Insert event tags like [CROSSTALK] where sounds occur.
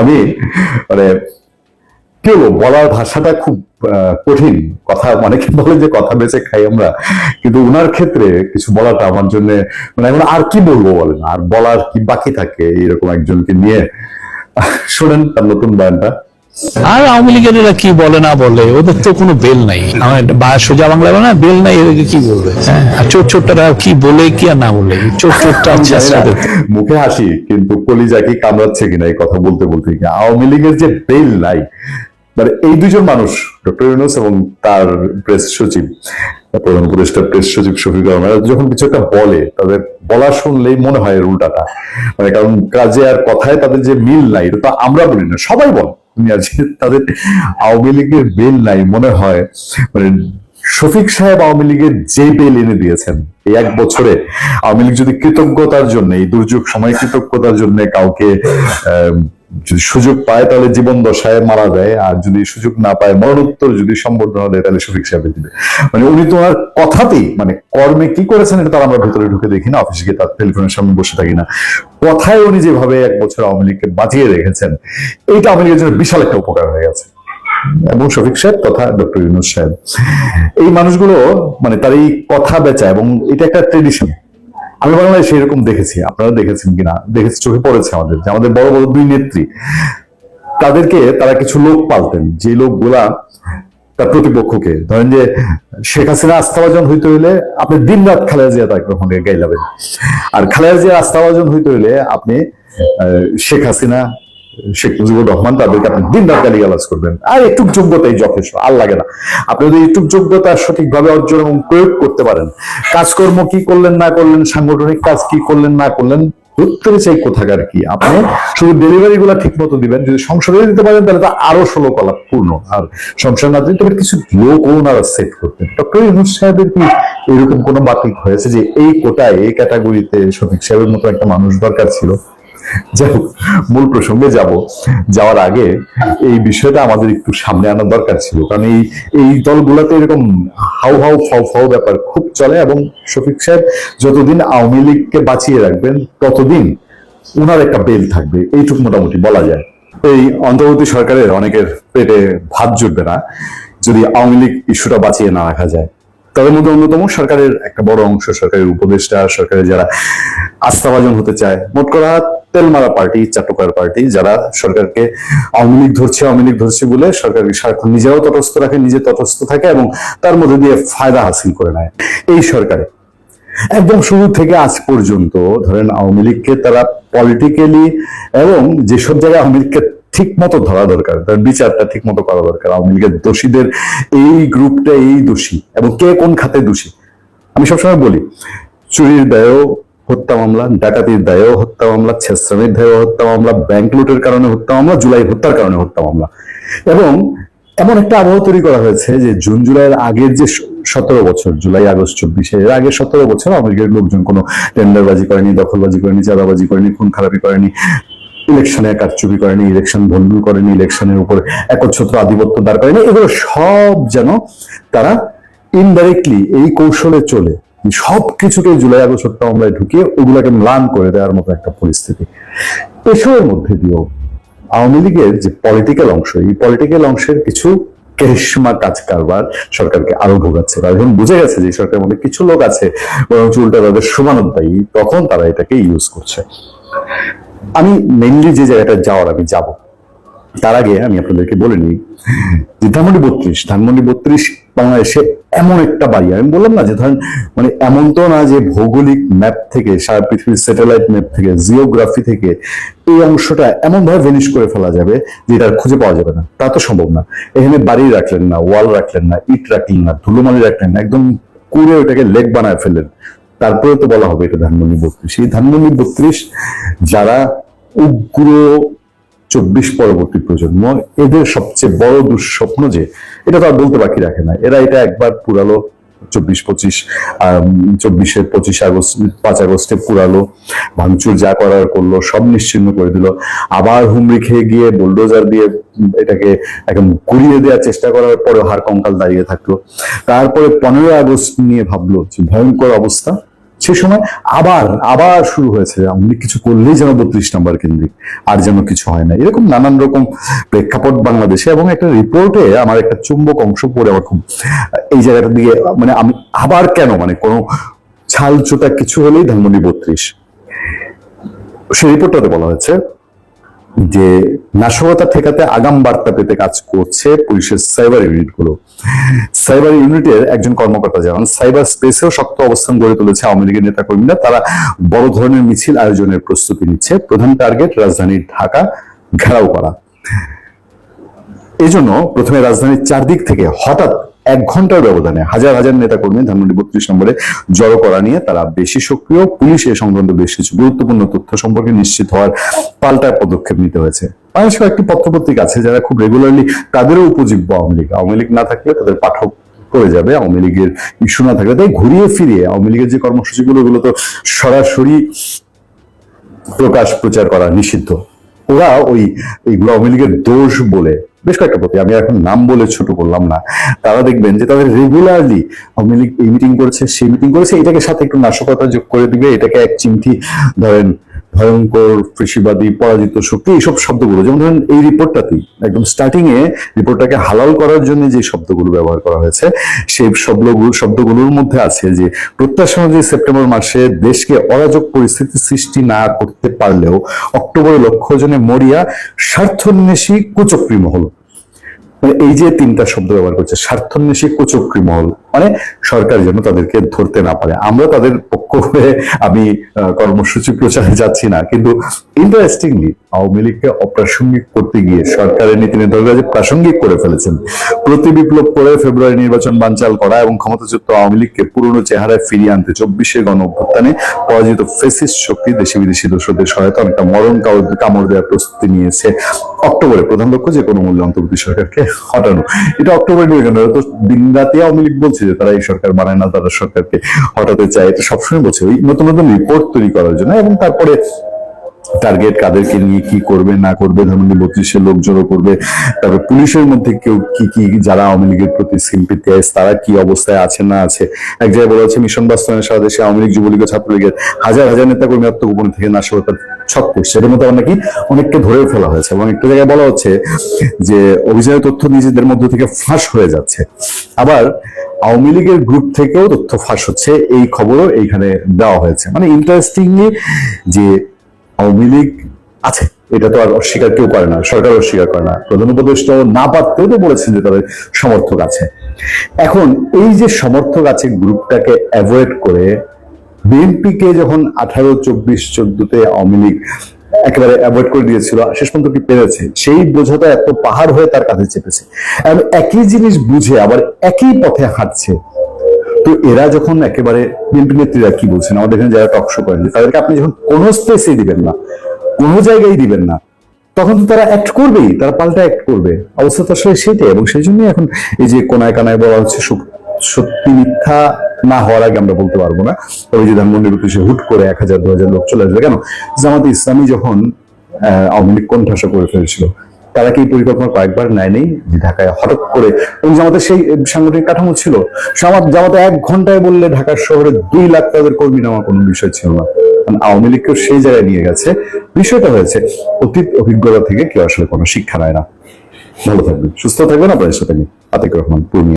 আমি মানে কি বলব, বলার ভাষাটা খুব কঠিন। কথা, অনেকে বলে যে কথা বেঁচে খাই আমরা। কিন্তু উনার ক্ষেত্রে কিছু বলাটা আমার জন্য মানে এখন আর কি বলব বলেন? আর বলার কি বাকি থাকে? এরকম একজনকে নিয়ে শোনেন তার নতুন বয়ানটা আর আওয়ামী লীগের এরা কি বলে না বলে ওদের তো কোনো বেল নাই। আমার বা সোজা বাংলা বলে না বেল নাই এদেরকে কি বলবে? হ্যাঁ আর চোর চোরটারা কি বলে কি আর না বলে? চোর চোরটা [LAUGHS] মুখে হাসি কিন্তু কলিজা কি কামড়াচ্ছে কিনা এই কথা বলতে বলতে আওয়ামী লীগের যে বেল নাই মানে এই দুজন মানুষ ডক্টর ইউনুস এবং তার প্রেস সচিব প্রধান উপদেষ্টা প্রেস সচিব শফিকুর রহমান যখন কিছু একটা বলে তাদের বলা শুনলেই মনে হয় এর উল্টাটা। মানে কারণ কাজে আর কথায় তাদের যে মিল নাই এটা তো আমরা বলি না সবাই বলে। যে তাদের আওয়ামী লীগের বেল নাই মনে হয়। মানে শফিক সাহেব আওয়ামী লীগের যে বেল এনে দিয়েছেন এই এক বছরে আওয়ামী লীগ যদি কৃতজ্ঞতার জন্য এই দুর্যোগ সময় কৃতজ্ঞতার জন্য কাউকে আহ, যদি সুযোগ পায় তাহলে জীবন দশায় মারা যায়, আর যদি সুযোগ না পায়, মরণোত্তর যদি সম্বর্ধনা দেয় তাহলে শফিক সাহেব দিবে। মানে উনি তো ওনার কথাতেই মানে কর্মে কি করেছেন এটা তার আমরা ভেতরে ঢুকে দেখি না, অফিসে গিয়ে তার টেলিফোনের সামনে বসে থাকি না। কথায় উনি যেভাবে এক বছর আওয়ামী লীগকে বাঁচিয়ে রেখেছেন, এইটা আওয়ামী লীগের জন্য বিশাল একটা উপকার হয়ে গেছে। এবং শফিক সাহেব তথা ডক্টর ইউনুস সাহেব। এই মানুষগুলো মানে তার এই কথা বেচা এবং এটা একটা ট্রেডিশন আমি বাংলাদেশে এরকম দেখেছি, আপনারা দেখেছেন কিনা? দেখেছি, চোখে পড়েছে আমাদের, যে আমাদের বড় বড় দুই নেত্রী, তাদেরকে তারা কিছু লোক পালতেন যে লোকগুলা তার প্রতিপক্ষকে। ধরেন যে শেখ হাসিনা আস্থাভাজন হইতে হইলে আপনি দিন রাত খালেদা জিয়া তাকে ওখানে গাইলাবেন। আর খালেদা জিয়া আস্থাভাজন হইতে হইলে আপনি শেখ হাসিনা শেখ মুজিবুর রহমান, তাদেরকে আপনি দিন রাত গালি গালাজ করবেন। আর একটু যোগ্যতাই যথেষ্ট, আর লাগে না। আপনি যদি একটু যোগ্যতা সঠিকভাবে অর্জন এবং প্রয়োগ করতে পারেন, কাজকর্ম কি করলেন, না করলেন, সাংগঠনিক কাজ কি করলেন, না করলেন চাই কোথাকার কি? আপনি শুধু ডেলিভারি গুলা ঠিক মতো দিবেন, যদি সংসদে দিতে পারেন, তাহলে তো আরও ষোলো কলা পূর্ণ। আর সংসদ না তবে কিছু লোক ওনারা সেট করতেন। ডক্টর সাহেবের কি এরকম কোনো বাতিক হয়েছে যে এই কোটায়, এই ক্যাটাগরিতে শফিক সাহেবের মতো একটা মানুষ দরকার ছিল? যাই মূল প্রসঙ্গে যাব। যাওয়ার আগে এই বিষয়টা আমাদের একটু সামনে আনা দরকার ছিল। কারণ এই এই দলগুলোতে এরকম হাউ হাউ ফাউ ফাউ ব্যাপার খুব চলে এবং শফিক সাহেব যতদিন আওয়ামী লীগকে বাঁচিয়ে রাখবেন, ততদিন উনার একটা বেল থাকবে। এইটুকু মোটামুটি বলা যায়। এই অন্তর্বর্তী সরকারের অনেকের পেটে ভাত জুটবে না, যদি আওয়ামী লীগ ইস্যুটা বাঁচিয়ে না রাখা যায়। তাদের মধ্যে অন্যতম সরকারের একটা বড় অংশ, সরকারের উপদেষ্টা, সরকারের যারা আস্থাভাজন হতে চায়, মোট করা তেলমারা পার্টি চাট্টকার পার্টি, যারা সরকারকে আওয়ামী লীগ ধরছে, আওয়ামী লীগ ধরছে বলে সরকারকে সারাক্ষণ নিজেরাও তটস্থ রাখে, নিজে তটস্থ থাকে এবং তার মধ্যে দিয়ে ফায়দা হাসিল করে নেয় এই সরকারে। একদম শুরু থেকে আজ পর্যন্ত ধরেন আওয়ামী লীগকে তারা পলিটিক্যালি এবং যেসব জায়গায় আওয়ামী লীগকে ঠিক মতো ধরা দরকার, তার বিচারটা ঠিক মতো করা দরকার। আওয়ামী লীগের দোষীদের এই গ্রুপটা এই দোষী এবং কে কোন খাতে দোষী? আমি সবসময় বলি, চুরির দায়েও হত্যা মামলা, ডাকাতির দায়েও হত্যা মামলা ছেশ্রামির দায়েও হত্যা মামলা, ব্যাংক লুটের কারণে হত্যা মামলা, জুলাই হত্যার কারণে হত্যা মামলা। এবং এমন একটা আবহাওয়া তৈরি করা হয়েছে যে জুন জুলাইয়ের আগের যে সতেরো বছর, জুলাই, আগস্ট, চব্বিশে, এর আগে সতেরো বছর লীগের লোকজন কোনো টেন্ডারবাজি করেনি, দখলবাজি করেনি, চাঁদাবাজি করেনি, খুন খারাপি করেনি। ইলেকশনে কারচুপি করেনি, ইলেকশন ভণ্ডুল করেনি, ইলেকশনের উপর একচ্ছত্র আধিপত্য দাঁড় করেনি, এগুলো সব যেন তারা ইনডাইরেক্টলি এই কৌশলে চলে। সব কিছুকে জুলাই আগস্ট হত্যা ঢুকিয়ে ওগুলোকে ম্লান করে দেওয়ার মতো একটা পরিস্থিতি। এসবের মধ্যে দিয়েও আওয়ামী লীগের যে পলিটিক্যাল অংশ, এই পলিটিক্যাল অংশের কিছু কেরিশমা কাজ কারবার সরকারকে আরও ভোগাচ্ছে। তারা যখন বুঝে গেছে যে সরকারের মধ্যে কিছু লোক আছে, বরঞ্চ উল্টা তাদের সমানোদ্দায়ী তখন তারা এটাকে ইউজ করছে। আমি মেনলি যে জায়গাটা যাওয়ার আমি যাব, তার আগে আমি আপনাদেরকে বলে নিই যে ধানমন্ডি বত্রিশ ধানমন্ডি বত্রিশ বাংলাদেশে এমন একটা বাড়ি, আমি বললাম না যে ধরেন মানে এমন তো না যে ভৌগোলিক ম্যাপ থেকে, সারা পৃথিবীর স্যাটেলাইট ম্যাপ থেকে জিওগ্রাফি থেকে এই অংশটা এমন ভাবে ভেনিশ করে ফেলা যাবে যে এটা খুঁজে পাওয়া যাবে না। তা তো সম্ভব না। এখানে বাড়ি রাখলেন না ওয়াল রাখলেন না, ইট রাখলেন না ধুলোমালি রাখলেন না, একদম কুড়ে ওটাকে লেক বানায় ফেললেন। তারপরে তো বলা হবে এটা ধানমন্ডি বত্রিশ। এই ধানমন্ডি বত্রিশ যারা উগ্র চব্বিশ পরবর্তী প্রজন্ম, এদের সবচেয়ে বড় দুঃস্বপ্ন যে, এটা তো আর বলতে বাকি রাখে না, এরা এটা একবার পুরালো চব্বিশ পঁচিশ চব্বিশের পঁচিশ আগস্ট, পাঁচ আগস্টে পুরালো, ভাঙচুর যা করার করল, সব নিশ্চিন্ন করে দিল, আবার হুমড়ি খেয়ে গিয়ে বুলডোজার দিয়ে এটাকে একদম গুড়িয়ে দেওয়ার চেষ্টা করার পরে হার কঙ্কাল দাঁড়িয়ে থাকল। তারপরে পনেরোই আগস্ট নিয়ে ভাবলো যে ভয়ঙ্কর অবস্থা সে সময় আবার আবার শুরু হয়েছে। লীগ কিছু করলেই যেন বত্রিশ নম্বর কেন্দ্রিক, আর যেন কিছু হয় না। এরকম নানান রকম প্রেক্ষাপট বাংলাদেশে, এবং একটা রিপোর্টে আমার একটা চুম্বক অংশ পড়ে আমার খুব, এই জায়গাটা দিয়ে মানে আমি আবার কেন মানে কোনো ছাল কিছু হলেই ধানমন্ডি বত্রিশ। সেই রিপোর্টটাতে বলা হয়েছে যে নাশকতা ঠেকাতে আগাম বার্তা পেতে কাজ করছে পুলিশের সাইবার ইউনিটগুলো সাইবার ইউনিটের একজন কর্মকর্তা জানান, সাইবার স্পেসেও শক্ত অবস্থান গড়ে তুলেছে আওয়ামী লীগের নেতা কর্মীরা তারা বড় ধরনের মিছিল আয়োজনের প্রস্তুতি নিচ্ছে। প্রধান টার্গেট, রাজধানী ঢাকা ঘেরাও করা। এই জন্য প্রথমে রাজধানীর চারদিক থেকে হঠাৎ এক ঘণ্টার ব্যবধানে হাজার হাজার নেতা কর্মী ধানমন্ডি বত্রিশ নম্বরে জড়ো করা নিয়ে তারা বেশি সক্রিয়। পুলিশ এ সংক্রান্ত বেশ কিছু গুরুত্বপূর্ণ তথ্য সম্পর্কে নিশ্চিত হওয়ার পাল্টা পদক্ষেপ নিতে হয়েছে। বাংলাদেশ কয়েকটি পত্রপত্রিকা আছে যারা খুব রেগুলারলি তাদেরও উপজীব্য আওয়ামী লীগ। আওয়ামী লীগ না থাকলে তাদের পাঠক করে যাবে। আওয়ামী লীগের ইস্যু না থাকলে তাই ঘুরিয়ে ফিরিয়ে আওয়ামী লীগের যে কর্মসূচিগুলো, ওগুলো তো সরাসরি প্রকাশ প্রচার করা নিষিদ্ধ। ওরা ওই, এইগুলো আওয়ামী লীগের দোষ বলে বেশ কয়েকটা প্রতি, আমি এখন নাম বলে ছোট করলাম না। তারা দেখবেন যে তাদের রেগুলারলি মিটিং করেছে, সেই মিটিং করেছে, এটাকে সাথে একটু নাশকতা যোগ করে দিবে, এটাকে এক চিমটি ধরেন ভয়ঙ্কর কৃষিবাদী পরাজিত শক্তি, এইসব শব্দগুলো। যেমন ধরেন এই রিপোর্টটাতেই একদম স্টার্টিং এ রিপোর্টটাকে হালাল করার জন্য যে শব্দগুলো ব্যবহার করা হয়েছে, সেই শব্দগুলো, শব্দগুলোর মধ্যে আছে যে, প্রত্যাশা অনুযায়ী সেপ্টেম্বর মাসে দেশকে অরাজক পরিস্থিতি সৃষ্টি না করতে পারলেও অক্টোবরে লক্ষ্য জনে মরিয়া স্বার্থন্বেষী কুচক্রী মহল। মানে এই যে তিনটা শব্দ ব্যবহার করছে, স্বার্থন্বেষী কুচক্রী মহল মানে সরকার যেন তাদেরকে ধরতে না পারে। আমরা তাদের পক্ষ হয়ে আমি কর্মসূচি প্রচারে যাচ্ছি না। কিন্তু ইন্টারেস্টিংলি আওয়ামী লীগকে অপ্রাসঙ্গিক করতে গিয়ে সরকারের নীতি নির্ধারকরা যে প্রাসঙ্গিক করে ফেলেছেন, প্রতি বিপ্লব করে ফেব্রুয়ারি নির্বাচন বানচাল করা এবং ক্ষমতাচ্যুত আওয়ামী লীগকে পুরনো চেহারায় ফিরিয়ে আনতে চব্বিশে গণ অভ্যুত্থানে পরাজিত ফেসিস শক্তি দেশি বিদেশি দর্শকদের সহায়তা অনেকটা মরণ কামড় দেওয়ার প্রস্তুতি নিয়েছে। অক্টোবরে প্রধান লক্ষ্য যে কোনো মূল্য অন্তর্বর্তী সরকারকে হটানো। এটা অক্টোবরে নিয়ে তো দিন রাতে আওয়ামী লীগ বলছে যে তারা এই সরকার বানায় না, তারা সরকারকে হটাতে চায়। এটা সবসময় বলছে। ওই নতুন নতুন রিপোর্ট তৈরি করার জন্য এবং তারপরে টার্গেট কাদেরকে নিয়ে কি করবে, না করবে ধর্মী বত্রিশের লোক জড়ো করবে, তারপরে পুলিশের মধ্যে কেউ কি কি, যারা আওয়ামী লীগের প্রতি সিম্পিতি তারা কি অবস্থায় আছে, না আছে? এক জায়গায় বলা হচ্ছে মিশন বাস্তবায়নে সারা দেশে আওয়ামী লীগ যুবলীগ ছাত্রলীগের হাজার হাজার নেতা কর্মী আত্মগোপন থেকে নাশকতার ছক করছে এর মধ্যে নাকি অনেককে ধরেও ফেলা হয়েছে এবং একটা জায়গায় বলা হচ্ছে যে অভিযানের তথ্য নিজেদের মধ্য থেকে ফাঁস হয়ে যাচ্ছে। আবার আওয়ামী লীগের গ্রুপ থেকেও তথ্য ফাঁস হচ্ছে, এই খবরও এইখানে দেওয়া হয়েছে। মানে ইন্টারেস্টিংলি যে আওয়ামী লীগ আছে, এটা তো আর অস্বীকার কেউ করে না, সরকার অস্বীকার করে না। প্রধান উপদেষ্টাও না পারতেও তো বলেছেন যে তাদের সমর্থক আছে। এখন এই যে সমর্থক আছে গ্রুপটাকে অ্যাভয়েড করে বিএনপিকে যখন আঠারো, চব্বিশ, চোদ্দতে আওয়ামী লীগ একেবারে অ্যাভয়েড করে দিয়েছিল, শেষ পর্যন্ত কি পেরেছে? সেই বোঝাটা এত পাহাড় হয়ে তার কাছে চেপেছে। একই জিনিস বুঝে আবার একই পথে হাঁটছে। তো এরা যখন একেবারে বিএনপি নেত্রীরা কি বলছেন? আমাদের এখানে যারা টকশো করেন তাদেরকে আপনি যখন কোনো স্পেসে দিবেন না, কোনো জায়গায় দিবেন না, তখন তো তারা অ্যাক্ট করবেই, তারা পাল্টা অ্যাক্ট করবে। অবস্থা তো আসলে সেটাই, এবং সেই জন্যই এখন এই যে কোনায় কানায় বলা হচ্ছে সত্যি মিথ্যা না হওয়ার আগে আমরা বলতে পারব না। ওই যে ধানমন্ডির উদ্দেশ্যে হুট করে এক হাজার, দু হাজার লোক চলে আসবে, কেন? জামাতে ইসলামী যখন আওয়ামী লীগ কোণঠাসা করে ফেলেছিল, তারা কি পরিকল্পনা কয়েকবার নেয়নি? যে ঢাকায় হঠাৎ করে, এবং জামাতের সেই সাংগঠনিক কাঠামো ছিল। জামাতে এক ঘন্টায় বললে ঢাকার শহরে দুই লাখ তাদের কর্মী নেওয়া কোনো বিষয় ছিল না। আওয়ামী লীগকেও সেই জায়গায় নিয়ে গেছে। বিষয়টা হয়েছে, অতীত অভিজ্ঞতা থেকে কেউ আসলে কোনো শিক্ষা নেয় না। ভালো থাকবেন, সুস্থ থাকবেন, আপনাদের সাথে আতিক রহমান, পূর্ণিয়া।